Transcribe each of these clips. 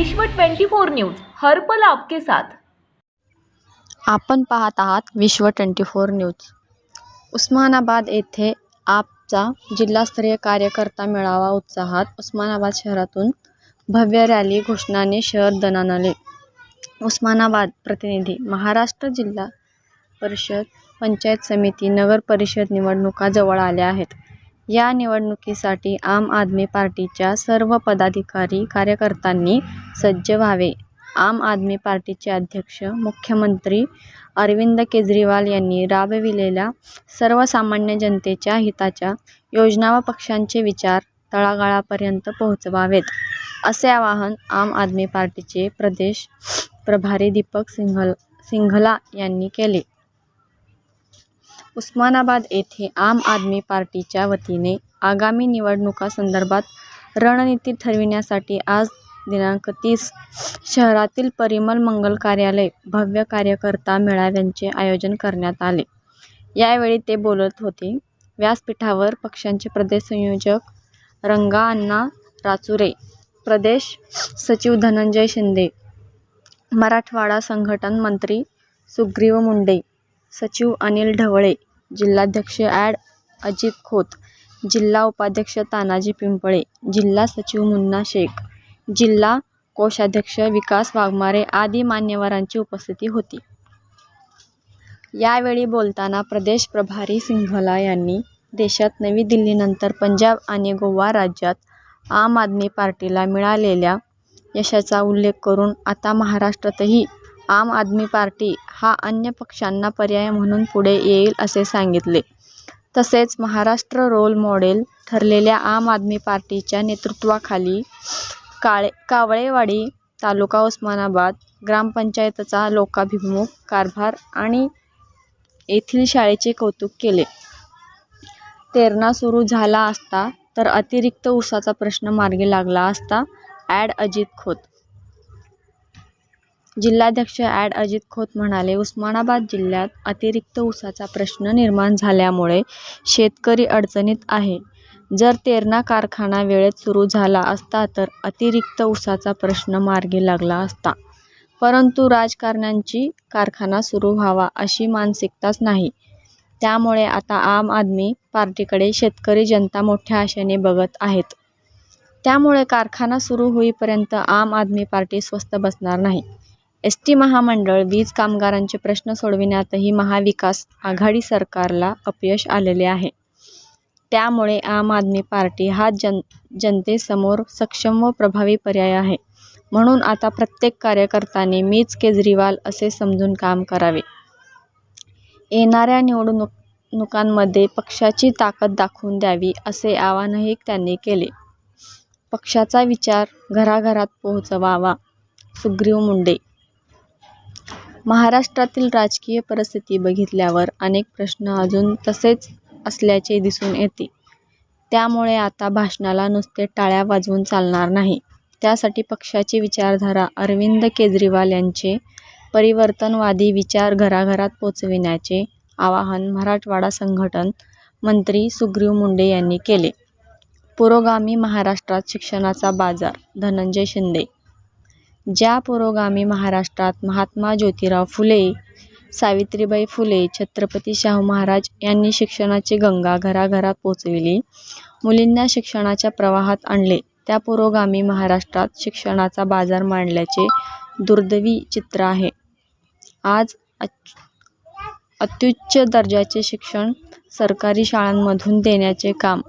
विश्व 24 न्यूज हरपल आपके साथ. आपण पाहत आहात विश्व ट्वेंटी फोर न्यूज. उस्मानाबाद येथे आपचा जिल्हास्तरीय कार्यकर्ता मेळावा उत्साहात उस्मानाबाद शहरातून भव्य रॅली घोषणाने शहर दणाणले. उस्मानाबाद प्रतिनिधी महाराष्ट्र जिल्हा परिषद पंचायत समिती नगर परिषद निवडणुका जवळ आल्या आहेत. या निवडणुकीसाठी आम आदमी पार्टीच्या सर्व पदाधिकारी कार्यकर्त्यांनी सज्ज व्हावे. आम आदमी पार्टीचे अध्यक्ष मुख्यमंत्री अरविंद केजरीवाल यांनी राबविलेल्या सर्वसामान्य जनतेच्या हिताच्या योजना व पक्षांचे विचार तळागाळापर्यंत पोहोचवावेत असे आवाहन आम आदमी पार्टीचे प्रदेश प्रभारी दीपक सिंघल सिंघला यांनी केले. उस्मानाबाद येथे आम आदमी पार्टीच्या वतीने आगामी निवडणुकांसंदर्भात रणनीती ठरविण्यासाठी आज दिनांक तीस शहरातील परिमल मंगल कार्यालय भव्य कार्यकर्ता मेळाव्यांचे आयोजन करण्यात आले. यावेळी ते बोलत होते व्यासपीठावर पक्षांचे प्रदेश संयोजक रंगा अण्णा राचुरे प्रदेश सचिव धनंजय शिंदे मराठवाडा संघटन मंत्री सुग्रीव मुंडे सचिव अनिल ढवळे जिल्हाध्यक्ष ॲड अजित खोत जिल्हा उपाध्यक्ष तानाजी पिंपळे जिल्हा सचिव मुन्ना शेख जिल्हा कोषाध्यक्ष विकास वाघमारे आदी मान्यवरांची उपस्थिती होती. यावेळी बोलताना प्रदेश प्रभारी सिंघला यांनी देशात नवी दिल्लीनंतर पंजाब आणि गोवा राज्यात आम आदमी पार्टीला मिळालेल्या यशाचा उल्लेख करून आता महाराष्ट्रातही आम आदमी पार्टी हा अन्य पक्षांना पर्याय म्हणून पुढे येईल असे सांगितले. तसेच महाराष्ट्र रोल मॉडेल ठरलेल्या आम आदमी पार्टीच्या नेतृत्वाखाली काळे कावळेवाडी तालुका उस्मानाबाद ग्रामपंचायतचा लोकाभिमुख कारभार आणि येथील शाळेचे कौतुक केले. तेरणा सुरू झाला असता तर अतिरिक्त ऊसाचा प्रश्न मार्गी लागला असता ॲड अजित खोत जिल्हाध्यक्ष ॲड अजित खोत म्हणाले उस्मानाबाद जिल्ह्यात अतिरिक्त ऊसाचा प्रश्न निर्माण झाल्यामुळे शेतकरी अडचणीत आहे. जर तेरणा कारखाना वेळेत सुरू झाला असता तर अतिरिक्त ऊसाचा प्रश्न मार्गी लागला असता. परंतु राजकारण्यांची कारखाना सुरू व्हावा अशी मानसिकताच नाही. त्यामुळे आता आम आदमी पार्टीकडे शेतकरी जनता मोठ्या आशेने बघत आहेत. त्यामुळे कारखाना सुरू होईपर्यंत आम आदमी पार्टी स्वस्थ बसणार नाही. एस टी महामंडळ वीज कामगारांचे प्रश्न सोडविण्यातही महाविकास आघाडी सरकारला अपयश आलेले आहे. त्यामुळे आम आदमी पार्टी हा जन जनतेसमोर सक्षम व प्रभावी पर्याय आहे. म्हणून आता प्रत्येक कार्यकर्त्याने मीच केजरीवाल असे समजून काम करावे. येणाऱ्या निवडणुकांमध्ये पक्षाची ताकद दाखवून द्यावी असे आवाहनही त्यांनी केले. पक्षाचा विचार घराघरात पोहोचवावा. सुग्रीव मुंडे महाराष्ट्रातील राजकीय परिस्थिती बघितल्यावर अनेक प्रश्न अजून तसेच असल्याचे दिसून येते. त्यामुळे आता भाषणाला नुसते टाळ्या वाजवून चालणार नाही. त्यासाठी पक्षाची विचारधारा अरविंद केजरीवाल यांचे परिवर्तनवादी विचार घराघरात पोचविण्याचे आवाहन मराठवाडा संघटन मंत्री सुग्रीव मुंडे यांनी केले. पुरोगामी महाराष्ट्रात शिक्षणाचा बाजार धनंजय शिंदे ज्या पुरोगामी महाराष्ट्रात महात्मा ज्योतिराव फुले सावित्रीबाई फुले छत्रपती शाहू महाराज यांनी शिक्षणाची गंगा घराघरात पोचविली मुलींना शिक्षणाच्या प्रवाहात आणले. त्या पुरोगामी महाराष्ट्रात शिक्षणाचा बाजार मांडल्याचे दुर्दैवी चित्र आहे. आज अत्युच्च दर्जाचे शिक्षण सरकारी शाळांमधून देण्याचे काम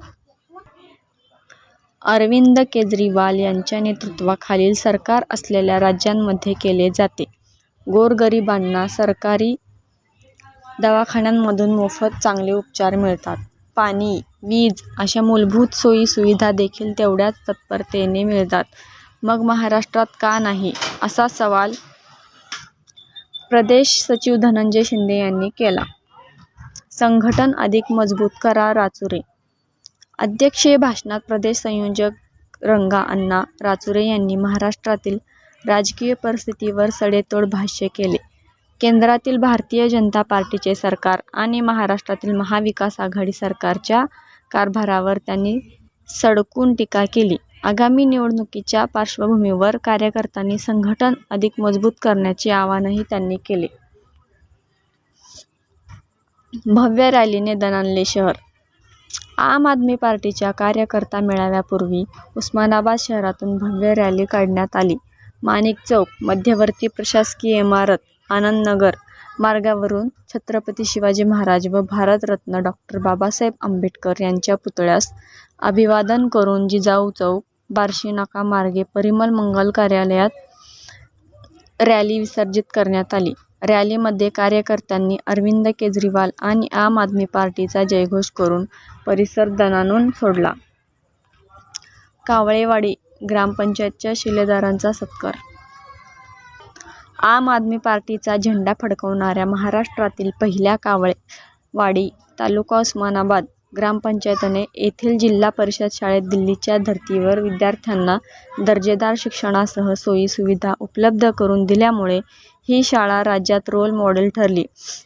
अरविंद केजरीवाल यांच्या नेतृत्वाखालील सरकार असलेल्या राज्यांमध्ये केले जाते. गोरगरिबांना सरकारी दवाखान्यांमधून मोफत चांगले उपचार मिळतात. पाणी वीज अशा मूलभूत सोयी सुविधा देखील तेवढ्याच तत्परतेने मिळतात. मग महाराष्ट्रात का नाही? असा सवाल प्रदेश सचिव धनंजय शिंदे यांनी केला. संघटन अधिक मजबूत करा राचुरे अध्यक्षीय भाषणात प्रदेश संयोजक रंगा अण्णा राचुरे यांनी महाराष्ट्रातील राजकीय परिस्थितीवर सडेतोड भाष्य केले. केंद्रातील भारतीय जनता पार्टीचे सरकार आणि महाराष्ट्रातील महाविकास आघाडी सरकारच्या कारभारावर त्यांनी सडकून टीका केली. आगामी निवडणुकीच्या पार्श्वभूमीवर कार्यकर्त्यांनी संघटन अधिक मजबूत करण्याचे आवाहनही त्यांनी केले. भव्य रॅलीने दणाणले शहर आम आदमी पार्टीच्या कार्यकर्ता मेळाव्यापूर्वी उस्मानाबाद शहरातून भव्य रॅली काढण्यात आली. माणिक चौक मध्यवर्ती प्रशासकीय इमारत आनंदनगर मार्गावरून छत्रपती शिवाजी महाराज व भारतरत्न डॉक्टर बाबासाहेब आंबेडकर यांच्या पुतळ्यास अभिवादन करून जिजाऊ चौक बार्शी नाका मार्गे परिमल मंगल कार्यालयात रॅली विसर्जित करण्यात आली. रॅलीमध्ये कार्यकर्त्यांनी अरविंद केजरीवाल आणि आम आदमी पार्टीचा जयघोष करून परिसर दणाणून सोडला. कावळेवाडी ग्रामपंचायतच्या शिलेदारांचा सत्कार. आम आदमी पार्टीचा झेंडा फडकवणाऱ्या महाराष्ट्रातील पहिल्या कावळेवाडी तालुका उस्मानाबाद ग्रामपंचायतने येथील जिल्हा परिषद शाळेत दिल्लीच्या धर्तीवर विद्यार्थ्यांना दर्जेदार शिक्षणासह सोयीसुविधा उपलब्ध करून दिल्यामुळे ही शाळा राज्यात रोल मॉडेल ठरली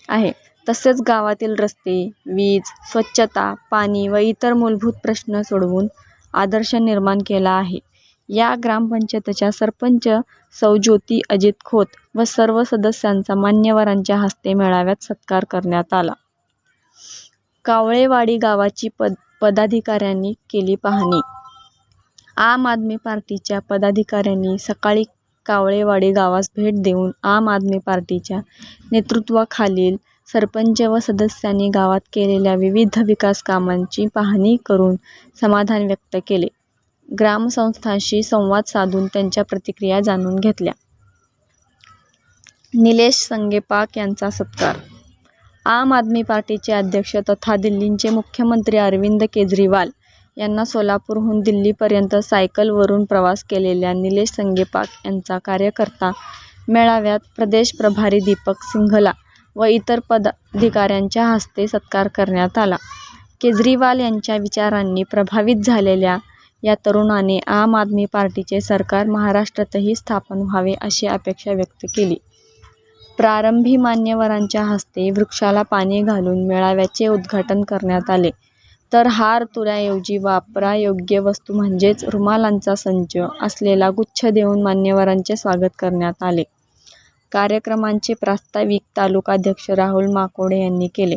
आहे. तसेच गावातील रस्ते वीज स्वच्छता पाणी व इतर मूलभूत प्रश्न सोडवून आदर्श निर्माण केला आहे. या ग्रामपंचायतीच्या सरपंच सौ. ज्योती अजित खोत व सर्व सदस्यांचा मान्यवरांच्या हस्ते मेळाव्यात सत्कार करण्यात आला. कावळेवाडी गावाची पद पदाधिकाऱ्यांनी केली पाहणी. आम आदमी पार्टीच्या पदाधिकाऱ्यांनी सकाळी कावळेवाडी गावास भेट देऊन आम आदमी पार्टीच्या नेतृत्वाखालील सरपंच व सदस्यांनी गावात केलेल्या विविध विकास कामांची पाहणी करून समाधान व्यक्त केले. ग्रामसंस्थांशी संवाद साधून त्यांच्या प्रतिक्रिया जाणून घेतल्या. निलेश संगेपाक यांचा सत्कार. आम आदमी पार्टीचे अध्यक्ष तथा दिल्लीचे मुख्यमंत्री अरविंद केजरीवाल यांना सोलापूरहून दिल्लीपर्यंत सायकलवरून प्रवास केलेल्या निलेश संगेपाक यांचा कार्यकर्ता मेळाव्यात प्रदेश प्रभारी दीपक सिंघला व इतर पदाधिकाऱ्यांच्या हस्ते सत्कार करण्यात आला. केजरीवाल यांच्या विचारांनी प्रभावित झालेल्या या तरुणाने आम आदमी पार्टीचे सरकार महाराष्ट्रातही स्थापन व्हावे अशी अपेक्षा व्यक्त केली. प्रारंभी मान्यवरांच्या हस्ते वृक्षाला पाणी घालून मेळाव्याचे उद्घाटन करण्यात आले. तर हार तुऱ्याऐवजी वापरायोग्य वस्तू म्हणजेच रुमालांचा संच असलेला गुच्छ देऊन मान्यवरांचे स्वागत करण्यात आले. कार्यक्रमांचे प्रास्ताविक तालुकाध्यक्ष राहुल माकोडे यांनी केले.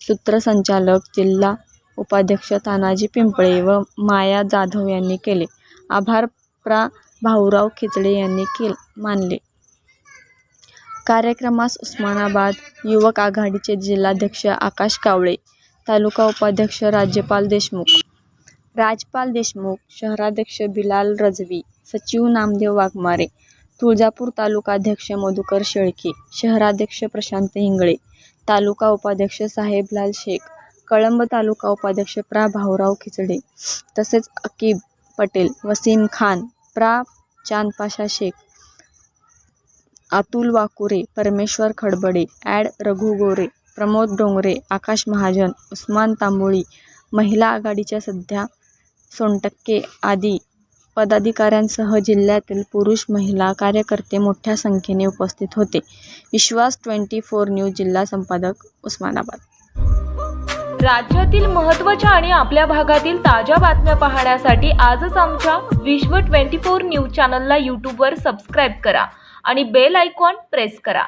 सूत्रसंचालक जिल्हा उपाध्यक्ष तानाजी पिंपळे व माया जाधव यांनी केले. आभार प्रा. भाऊराव खिचडे यांनी केल मानले. कार्यक्रमास उस्मानाबाद युवक आघाडीचे जिल्हाध्यक्ष आकाश कावळे तालुका उपाध्यक्ष राज्यपाल देशमुख राजपाल देशमुख शहराध्यक्ष बिलाल रजवी सचिव नामदेव वाघमारे तुळजापूर तालुकाध्यक्ष मधुकर शेळके शहराध्यक्ष प्रशांत हिंगळे तालुका उपाध्यक्ष साहेबलाल शेख कळंब तालुका उपाध्यक्ष प्रा. भाऊराव खिचडे तसेच अकीब पटेल वसीम खान प्रा. चांदपाशा शेख अतुल वाकुरे परमेश्वर खडबडे ॲड रघु गोरे प्रमोद डोंगरे आकाश महाजन उस्मान तांबोळी महिला आघाडीच्या सध्या सोनटक्के आदी पदाधिकाऱ्यांसह जिल्ह्यातील पुरुष महिला कार्यकर्ते मोठ्या संख्येने उपस्थित होते. विश्वास ट्वेंटी फोर न्यूज जिल्हा संपादक उस्मानाबाद. राज्यातील महत्त्वाच्या आणि आपल्या भागातील ताज्या बातम्या पाहण्यासाठी आजच आमच्या विश्व ट्वेंटी फोर न्यूज चॅनलला यूट्यूबवर सबस्क्राईब करा आणि बेल आयकॉन प्रेस करा.